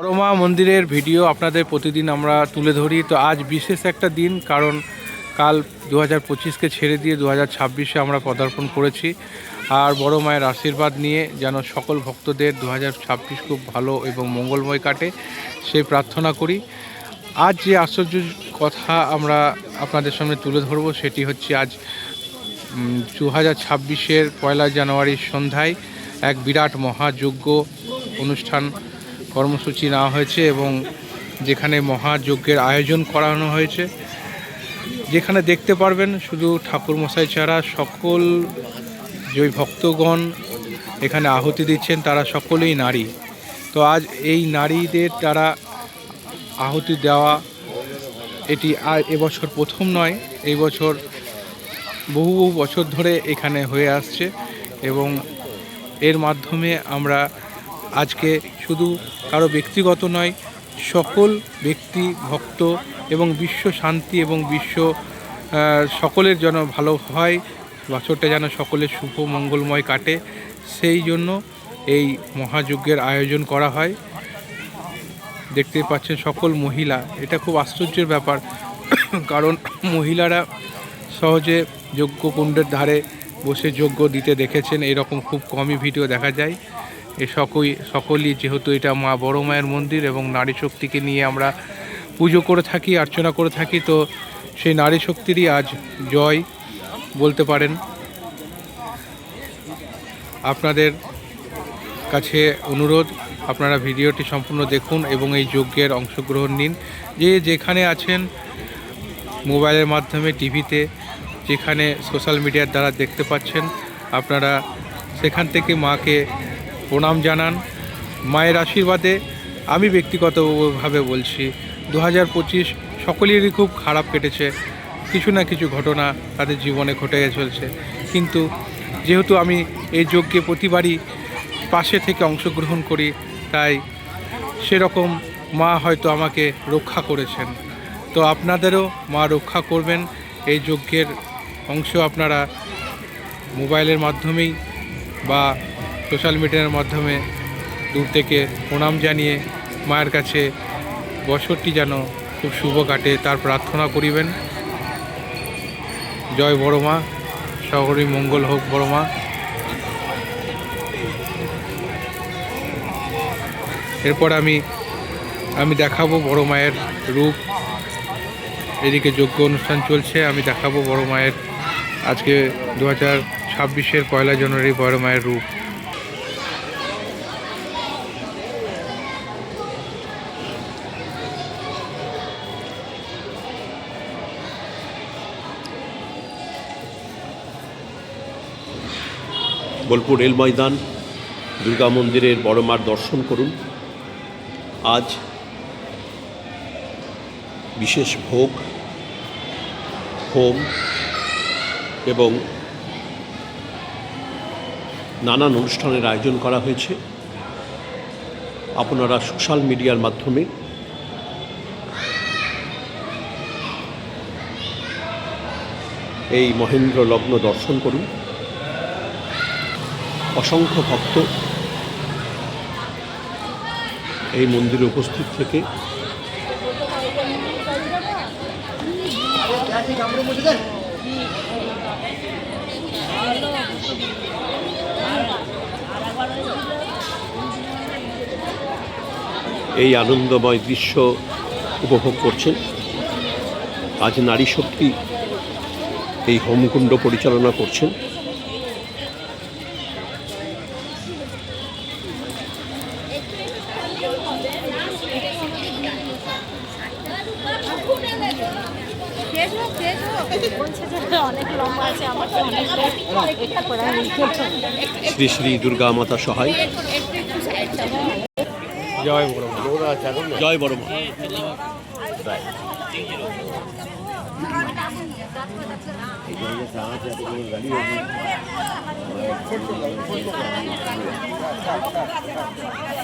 পরমা মন্দিরের ভিডিও আপনাদের প্রতিদিন আমরা তুলে ধরি। তো আজ বিশেষ একটা দিন, কারণ কাল দু হাজার পঁচিশকে ছেড়ে দিয়ে দু হাজার ছাব্বিশে আমরা পদার্পণ করেছি। আর বড় মায়ের আশীর্বাদ নিয়ে যেন সকল ভক্তদের দু হাজার ছাব্বিশ খুব ভালো এবং মঙ্গলময় কাটে সেই প্রার্থনা করি। আজ যে আশ্চর্য কথা আমরা আপনাদের সামনে তুলে ধরবো, সেটি হচ্ছে আজ দু হাজার ছাব্বিশের পয়লা জানুয়ারির সন্ধ্যায় এক বিরাট মহাযজ্ঞ অনুষ্ঠান কর্মসূচি নেওয়া হয়েছে এবং যেখানে মহাযজ্ঞের আয়োজন করানো হয়েছে। যেখানে দেখতে পারবেন শুধু ঠাকুরমশাই ছাড়া সকল যে ভক্তগণ এখানে আহুতি দিচ্ছেন, তারা সকলেই নারী। তো আজ এই নারীদের দ্বারা আহুতি দেওয়া এটি আর এবছর প্রথম নয়, এই বছর বহু বহু বছর ধরে এখানে হয়ে আসছে এবং এর মাধ্যমে আমরা আজকে শুধু কারও ব্যক্তিগত নয়, সকল ব্যক্তি, ভক্ত এবং বিশ্ব শান্তি এবং বিশ্ব সকলের যেন ভালো হয়, বছরটা যেন সকলের শুভ মঙ্গলময় কাটে, সেই জন্য এই মহাযজ্ঞের আয়োজন করা হয়। দেখতে পাচ্ছেন সকল মহিলা, এটা খুব আশ্চর্যের ব্যাপার, কারণ মহিলারা সহজে যজ্ঞ কুণ্ডের ধারে বসে যজ্ঞ দিতে দেখেছেন, এরকম খুব কমই ভিডিও দেখা যায়। এ সকই সকলই যেহেতু এটা মা বড় মায়ের মন্দির এবং নারী শক্তিকে নিয়ে আমরা পুজো করে থাকি, অর্চনা করে থাকি, তো সেই নারী শক্তিরই আজ জয় বলতে পারেন। আপনাদের কাছে অনুরোধ, আপনারা ভিডিওটি সম্পূর্ণ দেখুন এবং এই যজ্ঞের অংশগ্রহণ নিন। যে যেখানে আছেন মোবাইলের মাধ্যমে, টিভিতে, যেখানে সোশ্যাল মিডিয়ার দ্বারা দেখতে পাচ্ছেন, আপনারা সেখান থেকে মাকে প্রণাম জানান। মায়ের আশীর্বাদে আমি ব্যক্তিগতভাবে বলছি দু হাজার পঁচিশ সকলেরই খুব খারাপ কেটেছে। কিছু না কিছু ঘটনা তাদের জীবনে ঘটে চলছে। কিন্তু যেহেতু আমি এই যজ্ঞে প্রতিবারই পাশে থেকে অংশগ্রহণ করি, তাই সেরকম মা হয়তো আমাকে রক্ষা করেছেন। তো আপনাদেরও মা রক্ষা করবেন। এই যজ্ঞের অংশ আপনারা মোবাইলের মাধ্যমেই বা সোশ্যাল মিডিয়ার মাধ্যমে দূর থেকে প্রণাম জানিয়ে মায়ের কাছে বছরটি যেন খুব শুভ কাটে, তার প্রার্থনা করিবেন। জয় বড় মা শহরই মঙ্গল হোক বড় মা। এরপর আমি আমি দেখাবো বড় মায়ের রূপ। এদিকে যোগ্য অনুষ্ঠান চলছে, আমি দেখাবো বড় মায়ের আজকে দু হাজার ছাব্বিশের পয়লা জানুয়ারি বড় মায়ের রূপ। বোলপুর রেল ময়দান, দুর্গা মন্দিরের বড় মার দর্শন করুন। আজ বিশেষ ভোগ, হোম এবং নানান অনুষ্ঠানের আয়োজন করা হয়েছে। আপনারা সোশ্যাল মিডিয়ার মাধ্যমে এই মহেন্দ্র লগ্ন দর্শন করুন। অসংখ্য ভক্ত এই মন্দিরে উপস্থিত থেকে এই আনন্দময় দৃশ্য উপভোগ করছেন। আজ নারী শক্তি এই হোমকুণ্ড পরিচালনা করছেন শেষ হোক শেষ হোক বলছে যে অনেক লম্বা আছে আমার তো অনেক এটা করে শ্রী শ্রী দুর্গা মাতা সহায়। জয় বড় জয় বড়